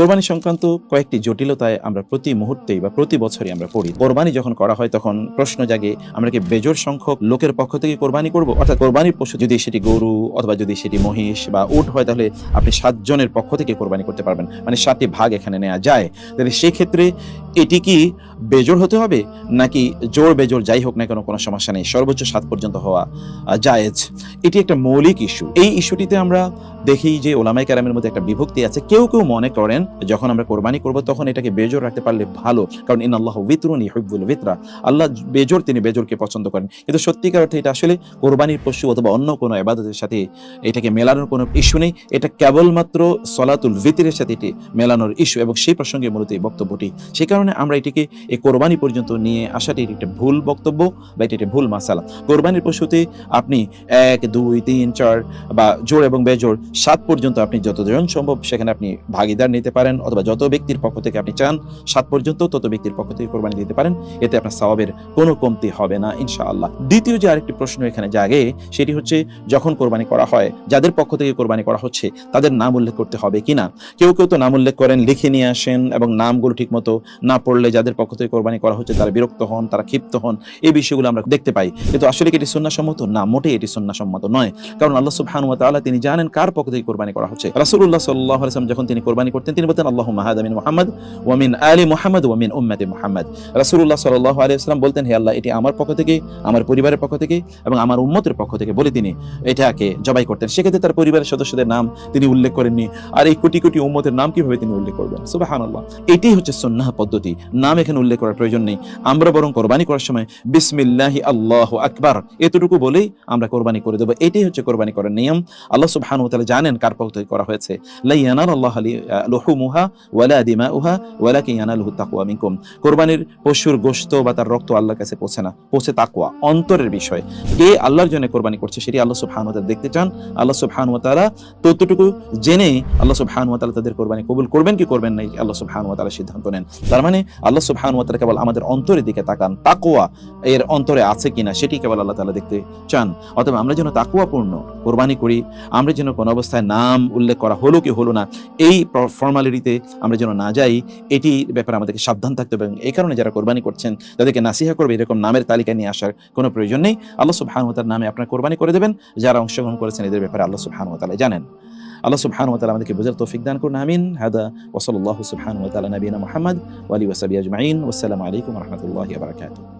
কোরবানি সংক্রান্ত কয়েকটি জটিলতায় আমরা প্রতি মুহূর্তেই বা প্রতি বছরই আমরা পড়ি। কোরবানি যখন করা হয়, তখন প্রশ্ন জাগে, আমরা কি বেজোর সংখ্যক লোকের পক্ষ থেকে কোরবানি করব? অর্থাৎ কোরবানির পশু যদি সেটি গরু অথবা যদি সেটি মহিষ বা উট হয়, তাহলে আপনি সাতজনের পক্ষ থেকে কোরবানি করতে পারবেন। মানে সাতটি ভাগ এখানে নেওয়া যায়। তাহলে সেই ক্ষেত্রে এটি কি বেজোর হতে হবে? নাকি জোর বেজোর যাই হোক না কেন, কোনো সমস্যা নেই। সর্বোচ্চ সাত পর্যন্ত হওয়া জায়েজ। এটি একটা মৌলিক ইস্যু এই ইস্যুটিতে আমরা দেখি যে ওলামাই কারামের মধ্যে একটা বিভক্তি আছে। কেউ কেউ মনে করেন যখন আমরা কোরবানি করব, তখন এটাকে বেজোর রাখতে পারলে ভালো। কারণ ইন আল্লাহ বিতরুনি হুব্বুল বিতরা আল্লাহ বেজোর তিনি বেজোরকে পছন্দ করেন। কিন্তু সত্যিকার অর্থে এটা আসলে কোরবানির পশু অথবা অন্য কোনো এবাদতের সাথে এটাকে মেলানোর কোনো ইস্যু নেই। এটা কেবলমাত্র সলাতুল ভিতরের সাথে এটি মেলানোর ইস্যু এবং সেই প্রসঙ্গে মূলত এই বক্তব্যটি। সে কারণে আমরা এটিকে এই কোরবানি পর্যন্ত নিয়ে আসাটি একটা ভুল বক্তব্য বা এটি একটা ভুল মাসালা। কোরবানির পশুতে আপনি এক, দুই, তিন, চার বা জোর এবং বেজোর সাত পর্যন্ত আপনি যতজন সম্ভব সেখানে আপনি ভাগিদার নিতে পারেন অথবা যত ব্যক্তির পক্ষ থেকে আপনি চান সাত পর্যন্ত তত ব্যক্তির পক্ষ থেকে কোরবানি দিতে পারেন, এতে আপনার সওয়াবের কোনো কমতি হবে না, ইনশাআল্লাহ। দ্বিতীয় যে আরেকটি প্রশ্ন এখানে জাগে, সেটি হচ্ছে যখন কোরবানি করা হয়, যাদের পক্ষ থেকে কোরবানি করা হচ্ছে, তাদের নাম উল্লেখ করতে হবে কিনা কেউ কেউ তো নাম উল্লেখ করেন, লিখে নিয়ে আসেন এবং নামগুলো ঠিকমতো না পড়লে যাদের পক্ষ থেকে কোরবানি করা হচ্ছে, তারা বিরক্ত হন, তারা ক্ষিপ্ত হন, এই বিষয়গুলো আমরা দেখতে পাই। কিন্তু আসলে কি এটি সুন্নাসম্মত? না, মোটেই এটি সুন্নাসম্মত নয়। কারণ আল্লাহ তাআলা তিনি জানেন কার পক্ষ থেকে কোরবানি করা হচ্ছে। রাসূলুল্লাহ সাল্লাল্লাহু আলাইহি যখন তিনি কোরবানি করতেন তিনি বলতেন, আল্লাহুম্মা হাদা মিন মুহাম্মদ ওয়া মিন আলি মুহাম্মদ ওয়া মিন উম্মতি মুহাম্মদ। রাসূলুল্লাহ সাল্লাল্লাহু আলাইহি ওয়াসাল্লাম বলতেন, হে আল্লাহ, এটি আমার পক্ষ থেকে, আমার পরিবারের পক্ষ থেকে এবং আমার উম্মতের পক্ষ থেকে বলে তিনি এটাকে জবাই করতেন। সেক্ষেত্রে তার পরিবারের সদস্যদের নাম তিনি উল্লেখ করেননি। আর এই কোটি কোটি উম্মতের নাম কীভাবে তিনি উল্লেখ করবেন? সুবহানাল্লাহ। এটাই হচ্ছে সুন্নাহ পদ্ধতি। নাম এখানে উল্লেখ করার প্রয়োজন নেই। আমরা বরং কোরবানি করার সময় বিসমিল্লাহি আল্লাহু আকবার এতটুকু বলেই আমরা কোরবানি করে দেবো। এটাই হচ্ছে কোরবানি করার নিয়ম। আল্লাহ সুবহানাহু ওয়া জানেন কার পক্ষ থেকে করা হয়েছে। লা ইয়ানালাল্লাহু ওয়ালা তাকওয়া মিনকুম। পশুর গোশত বা তার রক্ত আল্লাহর কাছে পৌঁছে না, পৌঁছে অন্তরের বিষয়। কে আল্লাহর জন্য করছে সেটি আল্লাহ ওয়া দেখতে চান। আল্লাহ ওয়া তাআলা ততটুকু জেনে আল্লাহ ওয়া তাআলা তাদের কবুল করবেন কি করবেন না আল্লাহ ওয়া তাআলা সিদ্ধান্ত নেন। তার মানে আল্লাহ ওয়া তাআলা কেবল আমাদের অন্তরের দিকে তাকান তাকওয়া এর অন্তরে আছে কিনা সেটি কেবল আল্লাহ তাআলা দেখতে চান। অতএব আমরা যেন তাকুয়াপূর্ণ কোরবানি করি, আমরা যেন কোনো অবস্থায় নাম উল্লেখ করা হলো কি হলো না, এই ফর্মালিটিতে আমরা যেন না যাই, এটি ব্যাপারে আমাদেরকে সাবধান থাকতে হবে এবং এই কারণে যারা কোরবানি করছেন, তাদেরকে নাসিহা করবে, এরকম নামের তালিকা নিয়ে আসার কোনো প্রয়োজন নেই। আল্লাহ সুবহানাহু ওয়া তাআলার নামে আপনার কোরবানি করে দেবেন, যারা অংশগ্রহণ করেছেন এদের ব্যাপারে আল্লাহ সুবহানাহু ওয়া তাআলা জানেন। আল্লাহ সুবহানাহু ওয়া তাআলা আমাদেরকে বুঝার তৌফিক দান করুন, আমিন। হাদা, ওয়া সাল্লাল্লাহু সুবহানাহু ওয়া তাআলা নবিয়িনা মুহাম্মদ ওয়া আলিহি ওয়া আজমাইন। ওয়াসসালামু আলাইকুম ওয়া রাহমাতুল্লাহি ওয়া বারাকাতুহু।